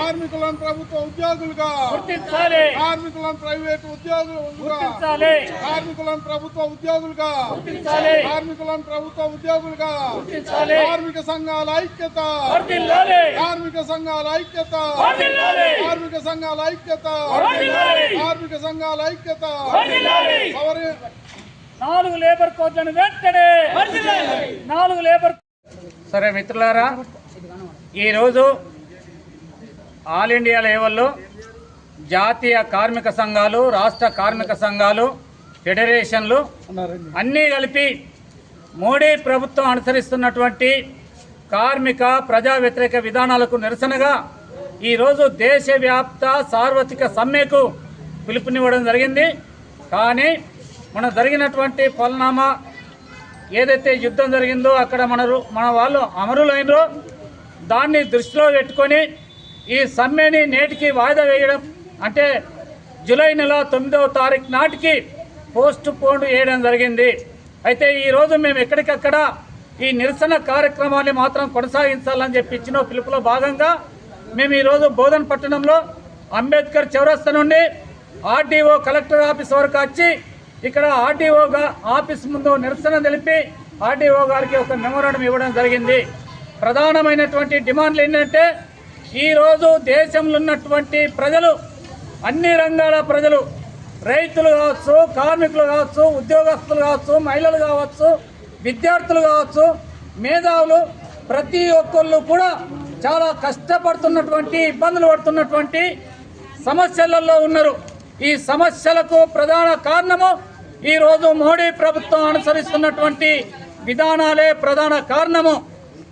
కార్మికులను ప్రభుత్వ ఉద్యోగులుగా గుర్తించాలి. కార్మికులను ప్రైవేట్ ఉద్యోగులుగా గుర్తించాలి. కార్మికులను ప్రభుత్వ ఉద్యోగులుగా గుర్తించాలి. కార్మికులను ప్రభుత్వ ఉద్యోగులుగా గుర్తించాలి. కార్మిక సంఘాల ఐక్యత కార్మిక సంఘాల ఐక్యత కార్మిక సంఘాల ఐక్యత కార్మిక సంఘాల ఐక్యత. నాలుగు లేబర్ కోడ్లను వెంటనే నాలుగు లేబర్ సరే మిత్రులారా ఈరోజు ఆల్ ఇండియా లెవెల్లో జాతీయ కార్మిక సంఘాలు రాష్ట్ర కార్మిక సంఘాలు ఫెడరేషన్లు అన్నీ కలిపి మోడీ ప్రభుత్వం అనుసరిస్తున్నటువంటి కార్మిక ప్రజా వ్యతిరేక విధానాలకు నిరసనగా ఈరోజు దేశవ్యాప్త సార్వత్రిక సమ్మెకు పిలుపునివ్వడం జరిగింది. కానీ మన జరిగినటువంటి పలనామా ఏదైతే యుద్ధం జరిగిందో అక్కడ మన మన వాళ్ళు అమరులైనరో. దాన్ని దృష్టిలో పెట్టుకొని ఈ సమ్మెని నేటికి వాయిదా వేయడం అంటే జూలై నెల తొమ్మిదవ తారీఖు నాటికి పోస్ట్ పోన్ చేయడం జరిగింది. అయితే ఈరోజు మేము ఎక్కడికక్కడ ఈ నిరసన కార్యక్రమాన్ని మాత్రం కొనసాగించాలని చెప్పి ఇచ్చిన పిలుపులో భాగంగా మేము ఈరోజు బోధన్ పట్టణంలో అంబేద్కర్ చౌరస్తా నుండి ఆర్డీఓ కలెక్టర్ ఆఫీస్ వరకు వచ్చి ఇక్కడ ఆర్డీఓగా ఆఫీస్ ముందు నిరసన తెలిపి ఆర్డీఓ గారికి ఒక మెమోరాండం ఇవ్వడం జరిగింది. ప్రధానమైనటువంటి డిమాండ్లు ఏంటంటే ఈరోజు దేశంలో ఉన్నటువంటి ప్రజలు అన్ని రంగాల ప్రజలు రైతులు కావచ్చు కార్మికులు కావచ్చు ఉద్యోగస్తులు కావచ్చు మహిళలు కావచ్చు విద్యార్థులు కావచ్చు మేధావులు ప్రతి ఒక్కళ్ళు కూడా చాలా కష్టపడుతున్నటువంటి ఇబ్బందులు పడుతున్నటువంటి సమస్యలలో ఉన్నారు. ఈ సమస్యలకు ప్రధాన కారణము ఈరోజు మోడీ ప్రభుత్వం అనుసరిస్తున్నటువంటి విధానాలే ప్రధాన కారణము.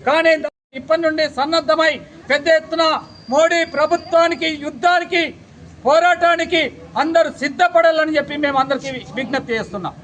కానీ ఇప్పటి నుండి సన్నద్ధమై పెద్ద ఎత్తున మోడీ ప్రభుత్వానికి యుద్ధానికి పోరాటానికి అందరూ సిద్ధపడాలని చెప్పి మేము అందరికీ విజ్ఞప్తి చేస్తున్నాం.